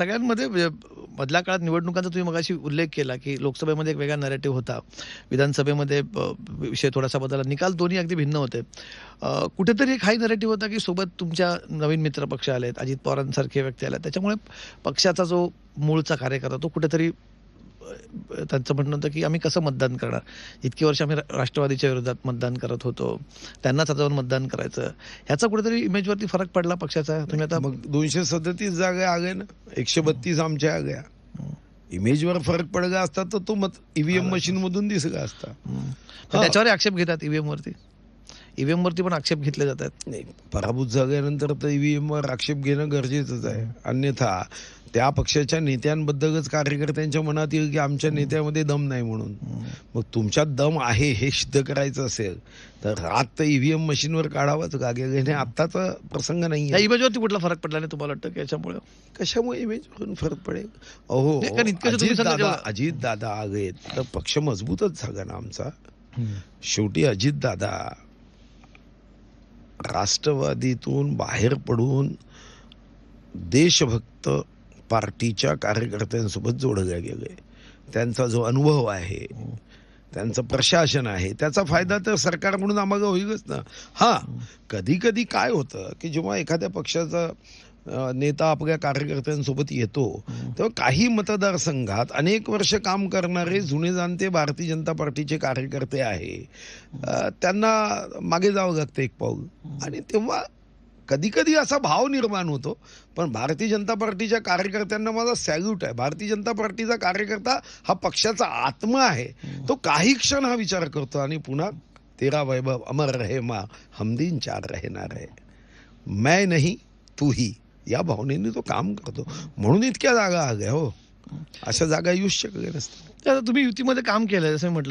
सगळ्यांमध्ये म्हणजे, मधल्या काळात निवडणुकांचा तुम्ही मगाशी उल्लेख केला की लोकसभेमध्ये एक वेगळा नरेटिव्ह होता. विधानसभेमध्ये विषय थोडासा बदलला. निकाल दोन्ही अगदी भिन्न होते. कुठेतरी एक हाही नरेटिव्ह होता की सोबत तुमच्या नवीन मित्र पक्ष आलेत अजित पवारांसारखे व्यक्ती आले त्याच्यामुळे पक्षाचा जो मूळचा कार्यकर्ता तो कुठेतरी त्यांचं म्हणणं होतं की आम्ही कसं मतदान करणार? इतकी वर्ष आम्ही राष्ट्रवादीच्या विरोधात मतदान करत होतो. त्यांनाच आता मतदान करायचं. ह्याचा कुठेतरी इमेजवरती फरक पडला पक्षाचा? तुम्ही आता मग दोनशे सदतीस जागा आ गए ना? एकशे बत्तीस आमच्या आ गया इमेजवर फरक पडला असता तर तो मत ईव्हीएम मशीन मधून दिसला असता. त्याच्यावर आक्षेप घेतात ईव्हीएम वरती? ईव्हीएम वरती पण आक्षेप घेतले जातात नाही पराभूत झाल्यानंतर तर ईव्हीएम वर आक्षेप घेणं गरजेचंच आहे. अन्यथा त्या पक्षाच्या नेत्यांबद्दलच कार्यकर्त्यांच्या मनात येईल की आमच्या नेत्यामध्ये दम नाही म्हणून. मग तुमच्यात दम आहे हे सिद्ध करायचं असेल तर रात तर ईव्हीएम मशीनवर काढावाच. लागेल हे आत्ताचा प्रसंग नाही या इमेजवरती कुठला फरक पडला नाही तुम्हाला वाटतं याच्यामुळे? कशामुळे इमेज वरून फरक पडेल? अहो अजित दादा अजित दादा आगेत. तर पक्ष मजबूतच झाला ना आमचा. शेवटी अजित दादा राष्ट्रवादीतून बाहेर पडून देशभक्त पार्टीच्या कार्यकर्त्यांसोबत जोडल्या गेले. त्यांचा जो अनुभव आहे त्यांचं प्रशासन आहे त्याचा फायदा तर सरकार म्हणून आम्हाला होईलच ना. हा कधी कधी काय होतं की जेव्हा एखाद्या पक्षाचा नेता आपल्या कार्यकर्त्यांसोबत येतो. तेव्हा काही मतदारसंघात अनेक वर्ष काम करणारे जुने जाणते भारतीय जनता पार्टीचे कार्यकर्ते आहे. त्यांना मागे जावं लागतं एक पाऊल. आणि तेव्हा कधी कधी असा भाव निर्माण होतो पण भारतीय जनता पार्टीच्या कार्यकर्त्यांना माझा सॅल्यूट आहे. भारतीय जनता पार्टीचा कार्यकर्ता हा पक्षाचा आत्मा आहे. तो काही क्षण हा विचार करतो आणि पुन्हा तेरा वैभव अमर रहे मा हमदीन चार रहना रहे. मैं नहीं तू ही. या भावनेने तो काम करतो. म्हणून इतक्या जागा आल्या हो. अशा जागा येऊ शकल्या नसतात. आता तुम्ही युतीमध्ये काम केलं जसं म्हटलं